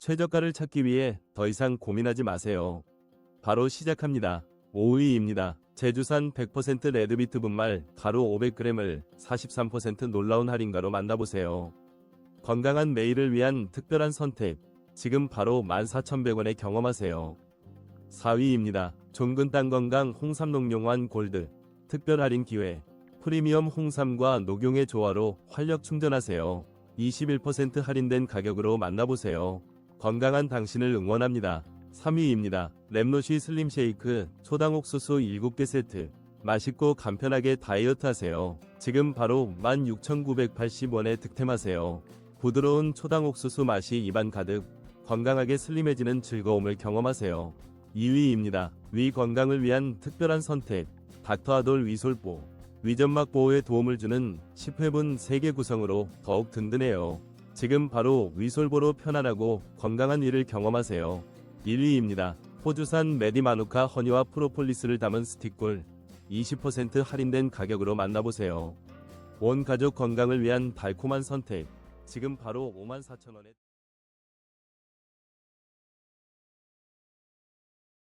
최저가를 찾기 위해 더 이상 고민하지 마세요. 바로 시작합니다. 5위입니다. 제주산 100% 레드비트 분말 가루 500g을 43% 놀라운 할인가로 만나보세요. 건강한 매일을 위한 특별한 선택. 지금 바로 14,100원에 경험하세요. 4위입니다. 종근 땅 건강 홍삼 녹용환 골드 특별 할인 기회. 프리미엄 홍삼과 녹용의 조화로 활력 충전하세요. 21% 할인된 가격으로 만나보세요. 건강한 당신을 응원합니다. 3위입니다. 랩노시 슬림 쉐이크 초당 옥수수 7개 세트. 맛있고 간편하게 다이어트 하세요. 지금 바로 16,980원에 득템하세요. 부드러운 초당 옥수수 맛이 입안 가득 건강하게 슬림해지는 즐거움을 경험하세요. 2위입니다. 위 건강을 위한 특별한 선택. 닥터아돌 위솔보. 위점막 보호에 도움을 주는 10회분 3개 구성으로 더욱 든든해요. 지금 바로 위솔보로 편안하고 건강한 위를 경험하세요. 1위입니다. 호주산 메디마누카 허니와 프로폴리스를 담은 스틱꿀 20% 할인된 가격으로 만나보세요. 온 가족 건강을 위한 달콤한 선택. 지금 바로 54,000원에